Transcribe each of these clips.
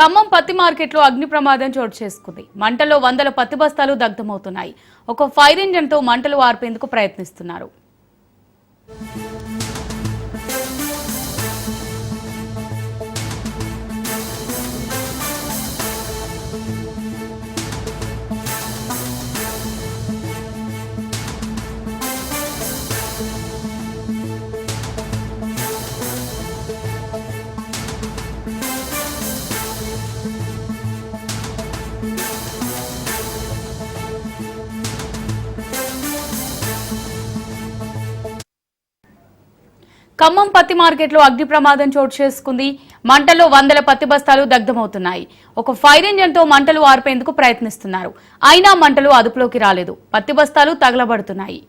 ఖమ్మం పత్తి మార్కెట్లో అగ్ని ప్రమాదం చోటు చేసుకుంది. మంటల్లో వందల పత్తి బస్తాలు దగ్ధమవుతున్నాయి. ఒక ఫైర్ ఇంజన్తో మంటలు ఆర్పేందుకు ప్రయత్నిస్తున్నారు. ఖమ్మం పత్తి మార్కెట్లో అగ్ని ప్రమాదం చోటు చేసుకుంది. మంటల్లో వందల పత్తి బస్తాలు దగ్ధమవుతున్నాయి. ఒక ఫైర్ ఇంజన్తో మంటలు ఆర్పేందుకు ప్రయత్నిస్తున్నారు. అయినా మంటలు అదుపులోకి రాలేదు. పత్తి బస్తాలు తగలబడుతున్నాయి.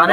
మన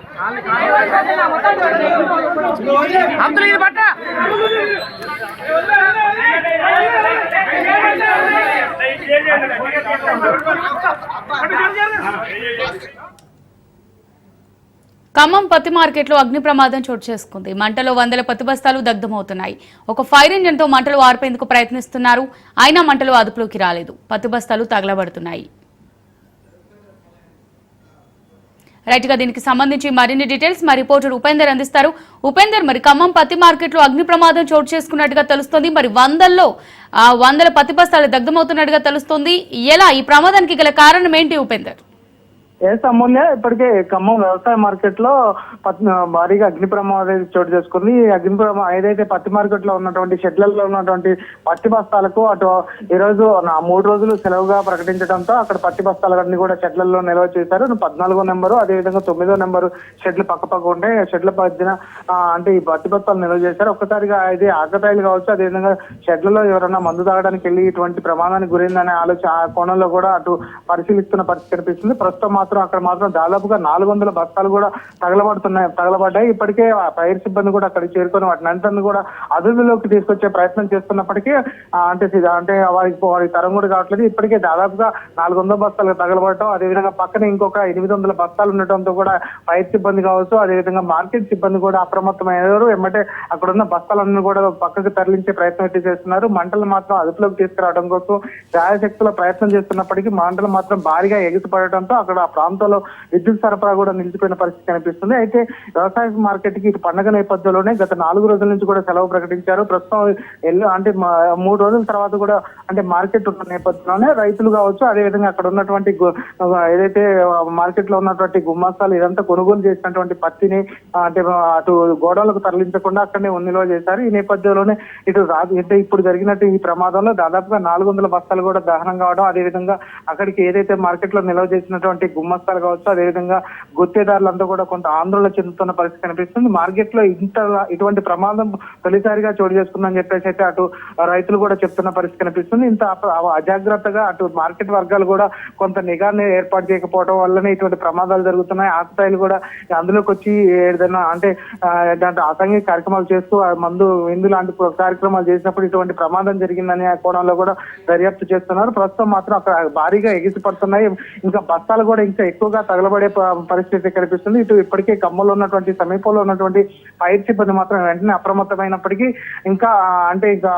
అందరూ ఇది పట్ట. ఖమ్మం పత్తి మార్కెట్లో అగ్ని ప్రమాదం చోటు చేసుకుంది. మంటలో వందల పత్తి బస్తాలు దగ్ధమవుతున్నాయి. ఒక ఫైర్ ఇంజన్తో మంటలు ఆర్పేందుకు ప్రయత్నిస్తున్నారు. అయినా మంటలు అదుపులోకి రాలేదు. పత్తి బస్తాలు తగలబడుతున్నాయి. రైట్గా దీనికి సంబంధించి మరిన్ని డీటెయిల్స్ మా రిపోర్టర్ ఉపేందర్ అందిస్తారు. ఉపేందర్ మరి ఖమ్మం పత్తి మార్కెట్లో అగ్ని ప్రమాదం చోటు చేసుకున్నట్టుగా తెలుస్తోంది. మరి వందల్లో ఆ, వందల పత్తి బస్తాలు దగ్ధమవుతున్నట్టుగా తెలుస్తోంది. ఎలా? ఈ ప్రమాదానికి గల కారణం ఏంటి ఉపేందర్? ఎస్ అమూల్య ఇప్పటికే ఖమ్మం వ్యవసాయ మార్కెట్లో పత్- భారీగా అగ్ని ప్రమాదం చోటు చేసుకుంది. ఈ అగ్ని ప్రమాదం ఏదైతే పత్తి మార్కెట్లో ఉన్నటువంటి షెడ్లలో ఉన్నటువంటి పత్తి బస్తాలకు అటు ఈ రోజు నా మూడు రోజులు సెలవుగా ప్రకటించడంతో అక్కడ పత్తి బస్తాలన్నీ కూడా షెడ్లలో నిల్వ చేశారు. పద్నాలుగో నెంబరు అదేవిధంగా తొమ్మిదో నెంబరు షెడ్లు పక్క పక్క ఉంటే షెడ్ల పద్దిన అంటే ఈ పత్తి బస్తాలు నిల్వ చేశారు. ఒక్కసారిగా ఇది ఆకతాయిలు కావచ్చు అదేవిధంగా షెడ్లలో ఎవరైనా మందు తాగడానికి వెళ్ళి ఇటువంటి ప్రమాదానికి గురైందనే ఆలోచన ఆ కోణంలో కూడా అటు పరిశీలిస్తున్న పరిస్థితి కనిపిస్తుంది. ప్రస్తుతం మాత్రం అక్కడ మాత్రం దాదాపుగా నాలుగు వందల బస్తాలు కూడా తగలబడుతున్నాయి తగలబడ్డాయి. ఇప్పటికే ఆ ఫైర్ సిబ్బంది కూడా అక్కడికి చేరుకొని వాటిని అంతా కూడా అదుపులోకి తీసుకొచ్చే ప్రయత్నం చేస్తున్నప్పటికీ అంటే అంటే వారికి వారికి తరం కూడా కావట్లేదు. ఇప్పటికే దాదాపుగా నాలుగు వందల బస్తాలు తగలబడటం అదేవిధంగా పక్కన ఇంకొక ఎనిమిది వందల బస్తాలు ఉండటంతో కూడా ఫైర్ సిబ్బంది కావచ్చు అదేవిధంగా మార్కెట్ సిబ్బంది కూడా అప్రమత్తమయ్యారు. ఏమంటే అక్కడ ఉన్న బస్తాలన్నీ కూడా పక్కకు తరలించే ప్రయత్నం అయితే చేస్తున్నారు. మంటలు మాత్రం అదుపులోకి తీసుకురావడం కోసం శాయశక్తుల ప్రయత్నం చేస్తున్నప్పటికీ మంటలు మాత్రం భారీగా ఎగిసిపడటంతో అక్కడ ప్రాంతంలో విద్యుత్ సరఫరా కూడా నిలిచిపోయిన పరిస్థితి కనిపిస్తుంది. అయితే వ్యవసాయ మార్కెట్కి ఇటు పండగ నేపథ్యంలోనే గత నాలుగు రోజుల నుంచి కూడా సెలవు ప్రకటించారు. ప్రస్తుతం ఎల్లు అంటే మూడు రోజుల తర్వాత కూడా అంటే మార్కెట్ ఉన్న నేపథ్యంలోనే రైతులు కావచ్చు అదేవిధంగా అక్కడ ఉన్నటువంటి ఏదైతే మార్కెట్లో ఉన్నటువంటి గుమ్మాస్తాలు ఇదంతా కొనుగోలు చేసినటువంటి పత్తిని అంటే అటు గోడలకు తరలించకుండా అక్కడనే నిల్వ చేశారు. ఈ నేపథ్యంలోనే ఇటు అంటే ఇప్పుడు జరిగినట్టు ఈ ప్రమాదంలో దాదాపుగా నాలుగు వందల బస్తాలు కూడా దహనం కావడం అదేవిధంగా అక్కడికి ఏదైతే మార్కెట్లో నిల్వ చేసినటువంటి గుమ్మస్తాలు కావచ్చు అదేవిధంగా గుత్తేదారులంతా కూడా కొంత ఆందోళన చెందుతున్న పరిస్థితి కనిపిస్తుంది. మార్కెట్లో ఇంత ఇటువంటి ప్రమాదం తొలిసారిగా చోటు చేసుకుందని చెప్పేసి అయితే అటు రైతులు కూడా చెప్తున్న పరిస్థితి కనిపిస్తుంది. ఇంత అజాగ్రత్తగా అటు మార్కెట్ వర్గాలు కూడా కొంత నిఘాన్ని ఏర్పాటు చేయకపోవడం వల్లనే ఇటువంటి ప్రమాదాలు జరుగుతున్నాయి. ఆకుతాయిలు కూడా అందులోకి వచ్చి ఏదైనా అంటే ఆ, దాంట్లో అసాంఘిక కార్యక్రమాలు చేస్తూ మందు విందు లాంటి కార్యక్రమాలు చేసినప్పుడు ఇటువంటి ప్రమాదం జరిగిందనే ఆ కోణంలో కూడా దర్యాప్తు చేస్తున్నారు. ప్రస్తుతం మాత్రం అక్కడ భారీగా ఎగిసిపడుతున్నాయి. ఇంకా బస్తాలు కూడా ఇంకా ఎక్కువగా తగలబడే పరిస్థితి కనిపిస్తుంది. ఇటు ఇప్పటికే ఖమ్మంలో ఉన్నటువంటి సమీపంలో ఉన్నటువంటి ఫైర్ సిబ్బంది మాత్రం వెంటనే అప్రమత్తమైనప్పటికీ ఇంకా అంటే ఇంకా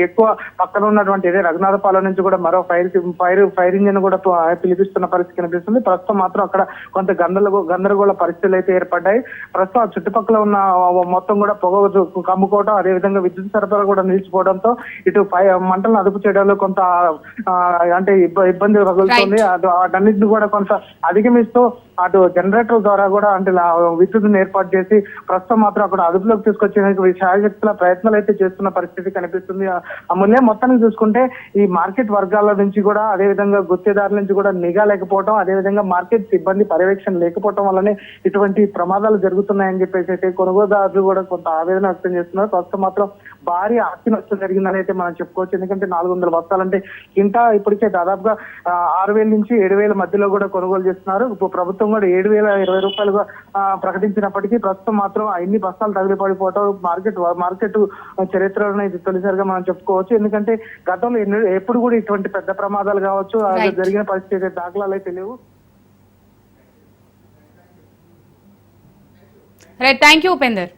ఎక్కువ పక్కన ఉన్నటువంటి ఇదే రఘునాథపాలెం నుంచి కూడా మరో ఫైర్ ఫైర్ ఫైర్ ఇంజిన్ కూడా పిలిపిస్తున్న పరిస్థితి కనిపిస్తుంది. ప్రస్తుతం మాత్రం అక్కడ కొంత గందరగో గందరగోళ పరిస్థితులు అయితే ఏర్పడ్డాయి. ప్రస్తుతం ఆ చుట్టుపక్కల ఉన్న మొత్తం కూడా పొగ కమ్ముకోవడం అదేవిధంగా విద్యుత్ సరఫరా కూడా నిలిచిపోవడంతో ఇటు మంటలను అదుపు చేయడంలో కొంత అంటే ఇబ్బ- ఇబ్బంది తగులుతుంది అది వాటన్నిటిని కూడా కొంత అధిగమిస్తూ అటు జనరేటర్ ద్వారా కూడా అంటే లా- విద్యుత్తును ఏర్పాటు చేసి ప్రస్తుతం మాత్రం అక్కడ అదుపులోకి తీసుకొచ్చేందుకు శాయశక్తుల ప్రయత్నాలు అయితే చేస్తున్న పరిస్థితి కనిపిస్తుంది. ఆ- అమూల్య మొత్తానికి చూసుకుంటే ఈ మార్కెట్ వర్గాల నుంచి కూడా అదే విధంగా గుత్తేదారుల నుంచి కూడా నిఘా లేకపోవడం అదే విధంగా మార్కెట్ సిబ్బంది పర్యవేక్షణ లేకపోవడం వల్లనే ఇటువంటి ప్రమాదాలు జరుగుతున్నాయని చెప్పేసి అయితే కొనుగోలుదారులు కూడా కొంత ఆవేదన వ్యక్తం చేస్తున్నారు. ప్రస్తుతం మాత్రం భారీ ఆస్తి నష్టం జరిగిందని అయితే మనం చెప్పుకోవచ్చు. ఎందుకంటే నాలుగు వందల బస్తాలంటే ఇంత ఇప్పటికే దాదాపుగా ఆరు వేల నుంచి ఏడు వేల మధ్యలో కూడా కొనుగోలు చేస్తున్నారు. ఇప్పుడు ప్రభుత్వం కూడా ఏడు వేల ఇరవై రూపాయలుగా ప్రకటించినప్పటికీ ప్రస్తుతం మాత్రం అన్ని బస్తాలు తగిలి పడిపోవటం మార్కెట్ మార్కెట్ చరిత్రలో ఇది తొలిసారిగా మనం చెప్పుకోవచ్చు. ఎందుకంటే గతంలో ఎన్ని ఎప్పుడు కూడా ఇటువంటి పెద్ద ప్రమాదాలు కావచ్చు. జరిగిన పరిస్థితి దాఖలాలు అయితే లేవు. Right thank you Upender